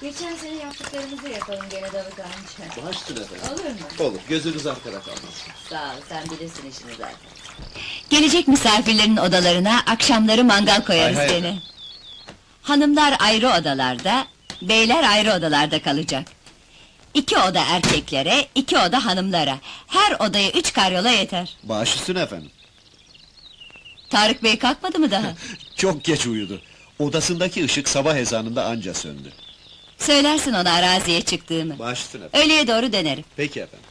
Geçen sene yaptıklarımızı yapalım gene Davut amca. Baştır efendim. Olur mu? Olur, gözünüz arkada kalmasın. Sağ ol, sen bilirsin işini zaten. Gelecek misafirlerin odalarına akşamları mangal koyarız Hay hay gene. Hanımlar ayrı odalarda, beyler ayrı odalarda kalacak. İki oda erkeklere, iki oda hanımlara. Her odaya üç karyola yeter. Baş üstüne efendim. Tarık Bey kalkmadı mı daha? Çok geç uyudu. Odasındaki ışık sabah ezanında anca söndü. Söylersin ona araziye çıktığımı. Baş üstüne efendim. Öğleye doğru dönerim. Peki efendim.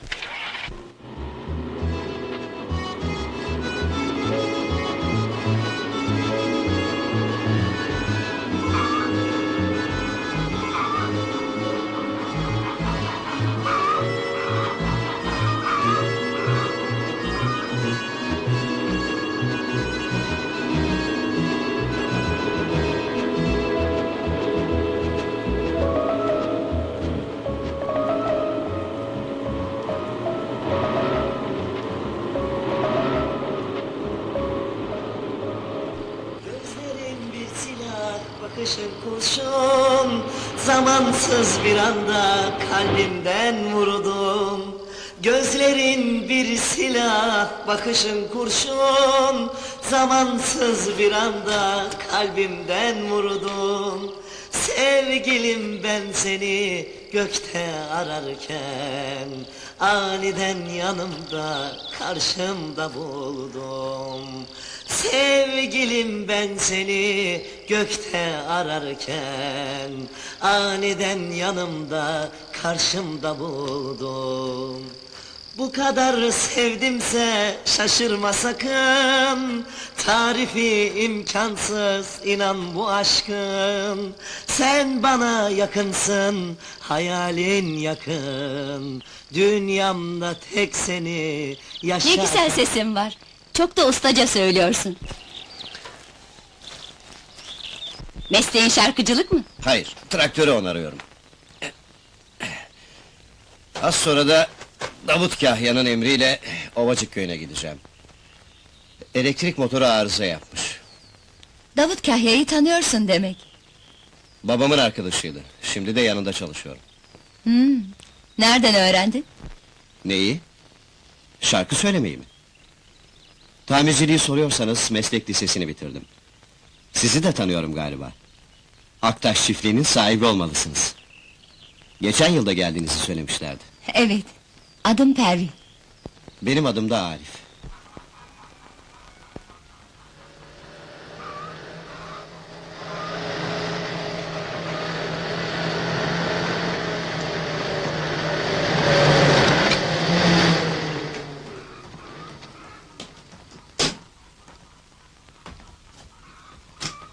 Bakışın kurşun Zamansız bir anda kalbimden vurdum. Gözlerin bir silah, bakışın kurşun Zamansız bir anda kalbimden vurdum. Sevgilim ben seni gökte ararken Aniden yanımda karşımda buldum. Sevgilim ben seni gökte ararken Aniden yanımda karşımda buldum bu kadar sevdimse şaşırma sakın Tarifi imkansız inan bu aşkın Sen bana yakınsın hayalin yakın Dünyamda tek seni yaşar Ne güzel sesin var. Çok da ustaca söylüyorsun. Mesleğin şarkıcılık mı? Hayır, traktörü onarıyorum. Az sonra da Davut Kahya'nın emriyle Ovacık köyüne gideceğim. Elektrik motoru arıza yapmış. Davut Kahya'yı tanıyorsun demek. Babamın arkadaşıydı. Şimdi de yanında çalışıyorum. Hmm. Nereden öğrendin? Neyi? Şarkı söylemeyi mi? Tamirciliği soruyorsanız meslek lisesini bitirdim. Sizi de tanıyorum galiba. Aktaş çiftliğinin sahibi olmalısınız. Geçen yılda geldiğinizi söylemişlerdi. Evet. Adım Pervin. Benim adım da Arif.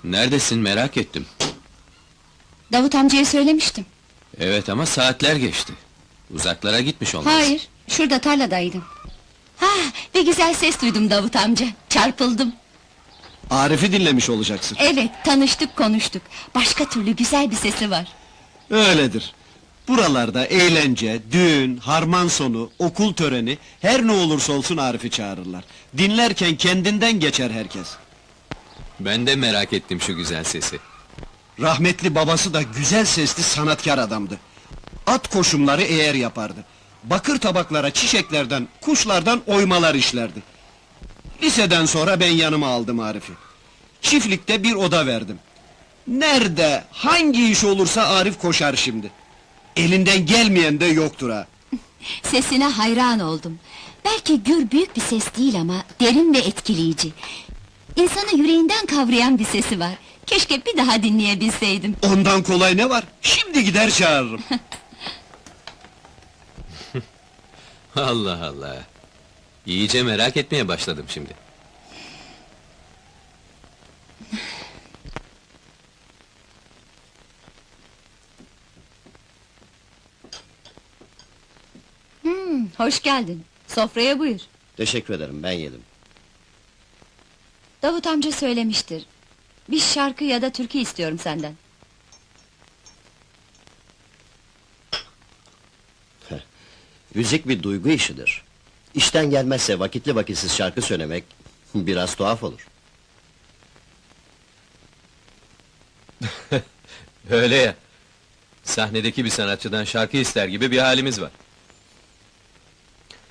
Neredesin merak ettim. Davut amcaya söylemiştim. Evet ama saatler geçti. Uzaklara gitmiş olmaz. Hayır, şurada tarladaydım. Ha, bir güzel ses duydum Davut amca. Çarpıldım. Arif'i dinlemiş olacaksın. Evet, tanıştık, konuştuk. Başka türlü güzel bir sesi var. Öyledir. Buralarda eğlence, düğün, harman sonu, okul töreni... ...her ne olursa olsun Arif'i çağırırlar. Dinlerken kendinden geçer herkes. Ben de merak ettim şu güzel sesi. Rahmetli babası da güzel sesli sanatkar adamdı. At koşumları eğer yapardı. Bakır tabaklara çiçeklerden, kuşlardan oymalar işlerdi. Liseden sonra ben yanıma aldım Arif'i. Çiftlikte bir oda verdim. Nerede, hangi iş olursa Arif koşar şimdi. Elinden gelmeyen de yoktur ha. Sesine hayran oldum. Belki gür büyük bir ses değil ama derin ve etkileyici. İnsanı yüreğinden kavrayan bir sesi var. Keşke bir daha dinleyebilseydim. Ondan kolay ne var? Şimdi gider çağırırım. Allah Allah. İyice merak etmeye başladım şimdi. Hmm, hoş geldin. Sofraya buyur. Teşekkür ederim, ben yedim. Davut amca söylemiştir. Bir şarkı ya da türkü istiyorum senden. Müzik bir duygu işidir. İşten gelmezse vakitli vakitsiz şarkı söylemek... ...biraz tuhaf olur. Öyle ya. Sahnedeki bir sanatçıdan şarkı ister gibi bir halimiz var.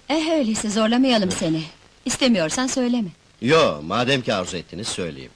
Eh öyleyse zorlamayalım seni. İstemiyorsan söyleme. Yo, madem ki arzu ettiniz söyleyeyim.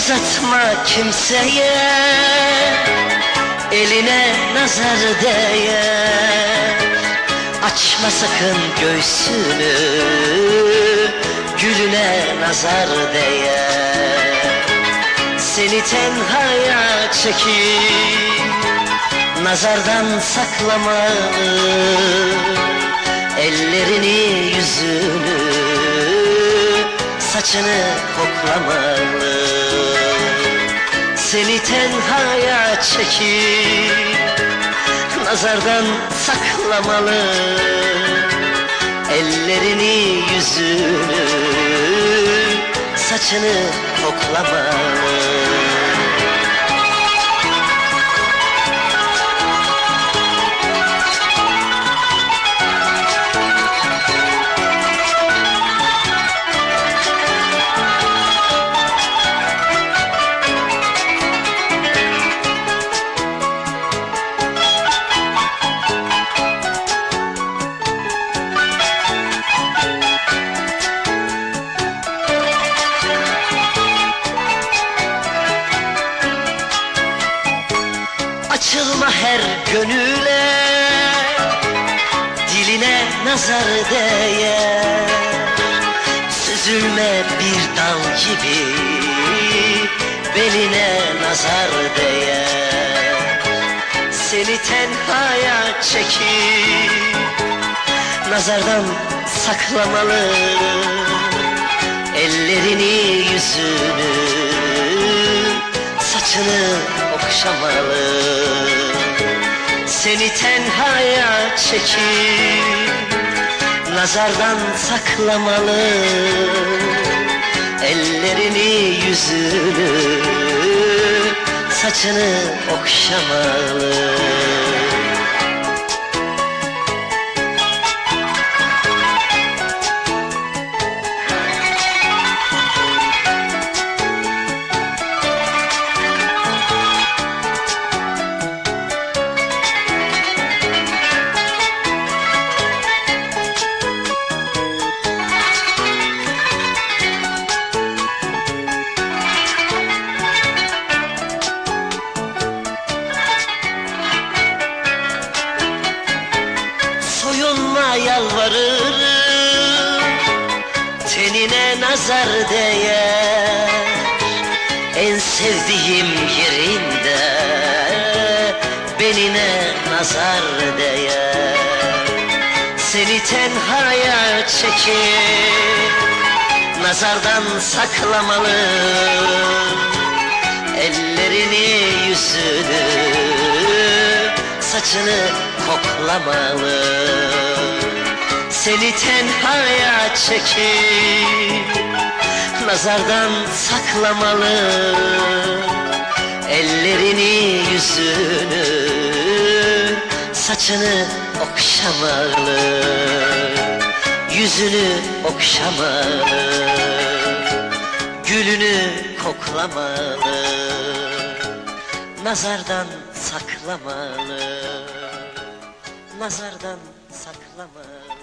Uzatma kimseye Eline nazar değer. Açma sakın göğsünü Gülüne nazar değer. Seni tenhaya çekip Nazardan saklamalı Ellerini yüzünü Saçını koklamalı Seni tenhaya çekip Nazardan saklamalı Ellerini yüzünü Saçını koklamalı Açılma her gönüle Diline nazar değer Süzülme bir dal gibi Beline nazar değer Seni tenhaya çekip Nazardan saklamalı. Ellerini yüzünü Saçını okşamalı Seni tenhaya çekip Nazardan saklamalı. Ellerini yüzünü Saçını okşamalı Nazar değer En sevdiğim yerinde Benine nazar değer Seni tenhaya çekip Nazardan saklamalı Ellerini yüzünü Saçını koklamalı Seni tenhaya çekip Nazardan saklamalı. Ellerini yüzünü Saçını okşamalı. Yüzünü okşamalı. Gülünü koklamalı. Nazardan saklamalı. Nazardan saklamalı